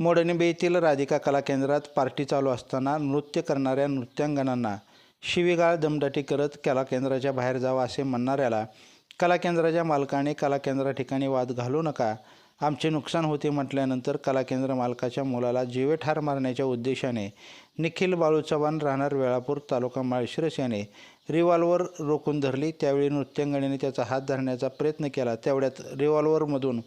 मोडणीबे येथील राधिका कला केंद्रात पार्टी चालू असताना नृत्य करणाऱ्या नृत्यांगणांना शिवीगाळ दमदाटी करत कला केंद्राच्या बाहेर जावं असे म्हणणाऱ्याला कला केंद्राच्या मालकाने कला केंद्रा ठिकाणी वाद घालू नका. आमचे नुकसान होते म्हटल्यानंतर कला केंद्र मालकाच्या मुलाला जीवे ठार मारण्याच्या उद्देशाने निखिल बाळू चव्हाण राहणार वेळापूर तालुका माळशिरस याने रिव्हॉल्वर रोखून धरली. त्यावेळी नृत्यांगणीने त्याचा हात धरण्याचा प्रयत्न केला. तेवढ्यात रिव्हॉल्वरमधून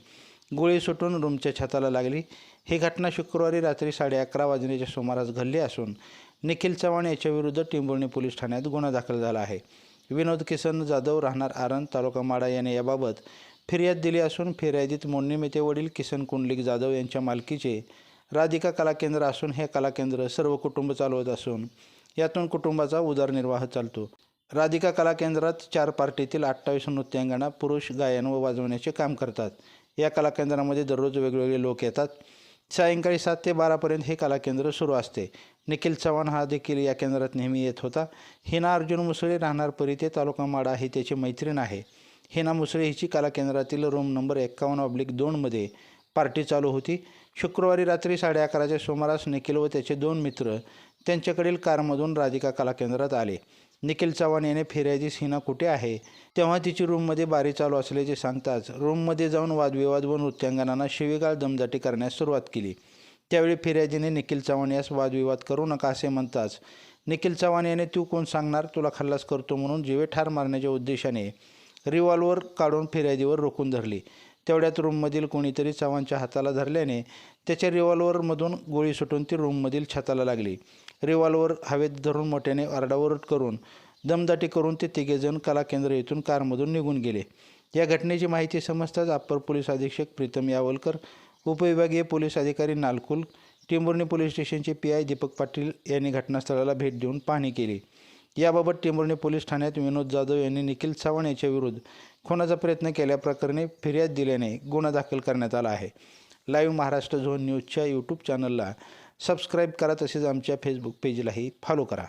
गोळी सुटून रूमच्या छताला लागली. ही घटना शुक्रवारी रात्री साडे अकरा वाजण्याच्या सुमारास घडली असून निखिल चव्हाण याच्याविरुद्ध टिंबुर्णी पोलीस ठाण्यात गुन्हा दाखल झाला आहे. विनोद किसन जाधव राहणार आरण तालुका माडा याने याबाबत फिर्याद दिली असून फिर्यादीत मोडणीमेते वडील किसन कुंडलिक जाधव यांच्या मालकीचे राधिका कला केंद्र असून हे कला केंद्र सर्व कुटुंब चालवत असून यातून कुटुंबाचा उदरनिर्वाह चालतो. राधिका कला केंद्रात चार पार्टीतील अठ्ठावीस नृत्यांगणा पुरुष गायन व वाजवण्याचे काम करतात. या कला केंद्रामध्ये दररोज वेगवेगळे लोक येतात. सायंकाळी सात ते बारापर्यंत हे कला केंद्र सुरू असते. निखिल चव्हाण हा देखील या केंद्रात नेहमी येत होता. हिना अर्जुन मुसळे राहणार परिते तालुका माडा ही त्याची मैत्रीण आहे. हिना मुसळे हिची कला केंद्रातील रूम नंबर एक्कावन्न ऑब्लिक दोनमध्ये पार्टी चालू होती. शुक्रवारी रात्री साडे अकराच्या सुमारास निखिल व त्याचे दोन मित्र त्यांच्याकडील कारमधून राधिका कला केंद्रात आले. निखिल चव्हाण याने फिर्यादीस हिना कुठे आहे? तेव्हा तिची रूममध्ये बारी चालू असल्याचे सांगताच रूममध्ये जाऊन वादविवाद व नृत्यांगनांना शिवीगाळ दमदाटी करण्यास सुरुवात केली. त्यावेळी फिर्यादीने निखिल चव्हाण यास वादविवाद करू नका असे म्हणताच निखिल चव्हाण याने तू कोण सांगणार? तुला खल्लास करतो म्हणून जीवे ठार मारण्याच्या उद्देशाने रिव्हॉल्वर काढून फिर्यादीवर रोखून धरली. तेवढ्यात रूममधील कोणीतरी चव्हाणच्या हाताला धरल्याने त्याच्या रिव्हॉल्वरमधून गोळी सुटून ती रूममधील छताला लागली. रिव्हॉल्वर हवेत धरून मोठ्याने आरडाओरड करून दमदाटी करून ते तिघेजण कला केंद्र येथून कारमधून निघून गेले. या घटनेची माहिती समजताच अप्पर पोलीस अधीक्षक प्रीतम यावलकर उपविभागीय पोलीस अधिकारी नालकुल टिंबुर्णी पोलीस स्टेशनचे पी आय दीपक पाटील यांनी घटनास्थळाला भेट देऊन पाहणी केली. याबाबत टिंबुर्णी पोलीस ठाण्यात विनोद जाधव यांनी निखिल चव्हाण याच्याविरुद्ध खुनाचा प्रयत्न केल्याप्रकरणी फिर्याद दिल्याने गुन्हा दाखल करण्यात आला आहे. लाईव्ह महाराष्ट्र झोन न्यूजच्या यूट्यूब चॅनलला सबस्क्राईब करा तसेच आमच्या फेसबुक पेजलाही फॉलो करा.